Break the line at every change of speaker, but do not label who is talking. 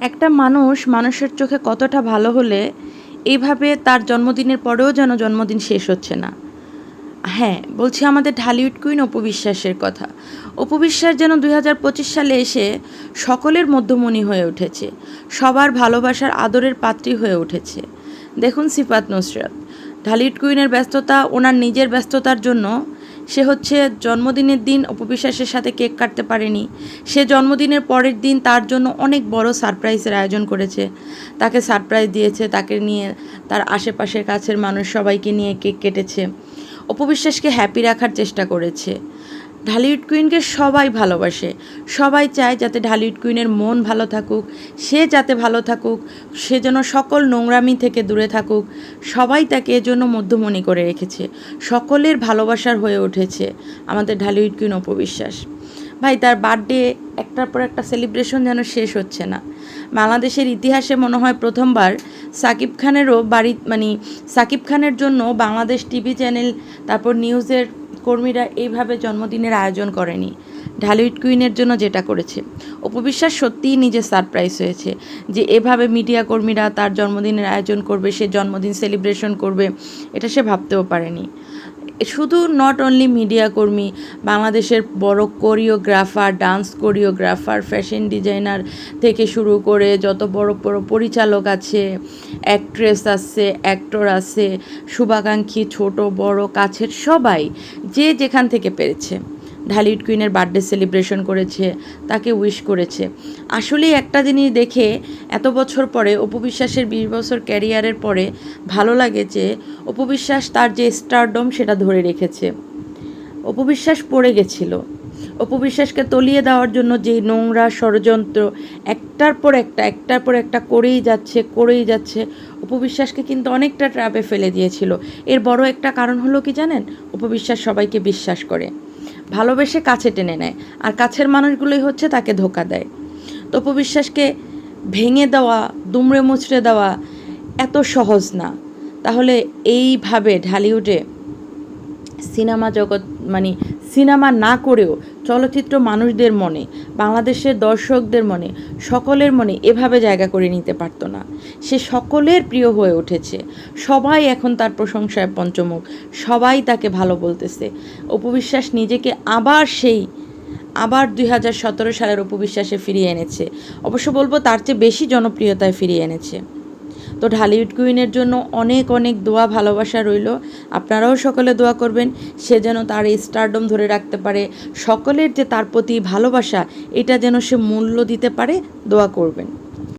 একটা মানুষ মানুষের চোখে কতটা ভালো হলে এইভাবে তার জন্মদিনের পরেও যেন জন্মদিন শেষ হচ্ছে না। হ্যাঁ বলছি আমাদের ঢালিউড কুইন অপবিশ্বাসের কথা। অপবিশ্বাস যেন দুই হাজার পঁচিশ সালে এসে সকলের মধ্যমণি হয়ে উঠেছে। সবার ভালোবাসার আদরের পাত্রী হয়ে উঠেছে। দেখুন সিফাত নুসরাত। ঢালিউড কুইনের ব্যস্ততা, ওনার নিজের ব্যস্ততার জন্য সে হচ্ছে জন্মদিনের দিন অপবিশ্বাসের সাথে কেক কাটতে পারেনি। সে জন্মদিনের পরের দিন তার জন্য অনেক বড় সারপ্রাইজের আয়োজন করেছে। তাকে সারপ্রাইজ দিয়েছে, তাকে নিয়ে তার আশেপাশের কাছের মানুষ সবাইকে নিয়ে কেক কেটেছে। অপবিশ্বাসকে হ্যাপি রাখার চেষ্টা করেছে। ঢালিউড কুইনকে সবাই ভালোবাসে। সবাই চায় যাতে ঢালিউড কুইনের মন ভালো থাকুক, সে যাতে ভালো থাকুক, সে যেন সকল নোংরামি থেকে দূরে থাকুক। সবাই তাকে এজন্য মধ্যমণি করে রেখেছে। সকলের ভালোবাসার হয়ে উঠেছে আমাদের ঢালিউড কুইন অপবিশ্বাস ভাই, তার বার্থডে একটার পর একটা সেলিব্রেশন যেন শেষ হচ্ছে না। বাংলাদেশের ইতিহাসে মনে হয় প্রথমবার সাকিব খানেরও বাড়ি মানে সাকিব খানের জন্য বাংলাদেশ টিভি চ্যানেল, তারপর নিউজের কর্মীরা এইভাবে জন্মদিনের আয়োজন করেনি। ঢালিউড কুইনের জন্য যেটা করেছে। উপবিশ্বাস সত্যিই নিজে সারপ্রাইজ হয়েছে যে এভাবে মিডিয়া কর্মীরা তার জন্মদিনের আয়োজন করবে, সে জন্মদিন সেলিব্রেশন করবে, এটা সে ভাবতেও পারেনি। শুধু নট অনলি মিডিয়া কর্মী, বাংলাদেশের বড় choreographer dance choreographer fashion designer থেকে শুরু করে যত বড় বড় পরিচালক আছে অ্যাক্ট্রেস আছে অ্যাক্টর আছে, শুভাকাঙ্ক্ষী, ছোট, বড়, কাছের সবাই যে যেখান থেকে পেরেছে। ঢালিউড কুইনের বার্থডে সেলিব্রেশন করেছে, তাকে উইশ করেছে। আসলেই একটা জিনিস দেখে এত বছর পরে অপবিশ্বাসের বিশ বছর ক্যারিয়ারের পরে ভালো লাগে যে অপবিশ্বাস তার যে স্টারডম সেটা ধরে রেখেছে। অপবিশ্বাস পড়ে গেছিল। অপবিশ্বাসকে তলিয়ে দেওয়ার জন্য যে নোংরা ষড়যন্ত্র একটার পর একটা, একটার পর একটা করেই যাচ্ছে করেই যাচ্ছে উপবিশ্বাসকে কিন্তু অনেকটা ট্র্যাপে ফেলে দিয়েছিল। এর বড় একটা কারণ হলো কি জানেন? উপবিশ্বাস সবাইকে বিশ্বাস করে। ভালোবেসে কাছে টেনে নেয়। আর কাছের মানুষগুলোই হচ্ছে তাকে ধোকা দেয়। তপবিশ্বাসকে ভেঙে দেওয়া, দুমড়ে মুচড়ে দেওয়া এত সহজ না। তাহলে এইভাবে ঢালিউডে সিনেমা জগৎ মানে সিনেমা না করেও চলচ্চিত্র মানুষদের মনে, বাংলাদেশের দর্শকদের মনে, সকলের মনে এভাবে জায়গা করে নিতে পারতো না। সে সকলের প্রিয় হয়ে উঠেছে। সবাই এখন তার প্রশংসায় পঞ্চমুখ। সবাই তাকে ভালো বলতেছে। উপবিশ্বাস নিজেকে আবার সেই, আবার দুই হাজার সতেরো সালের উপবিশ্বাসে ফিরিয়ে এনেছে। অবশ্য বলব তার চেয়ে বেশি জনপ্রিয়তায় ফিরিয়ে এনেছে। তো ঢালিউড কুইনের জন্য অনেক অনেক দোয়া, ভালোবাসা রইল। আপনারাও সকলে দোয়া করবেন, সে যেন তার এই স্টারডম ধরে রাখতে পারে। সকলের যে তার প্রতি ভালোবাসা, এটা যেন সে মূল্য দিতে পারে, দোয়া করবেন।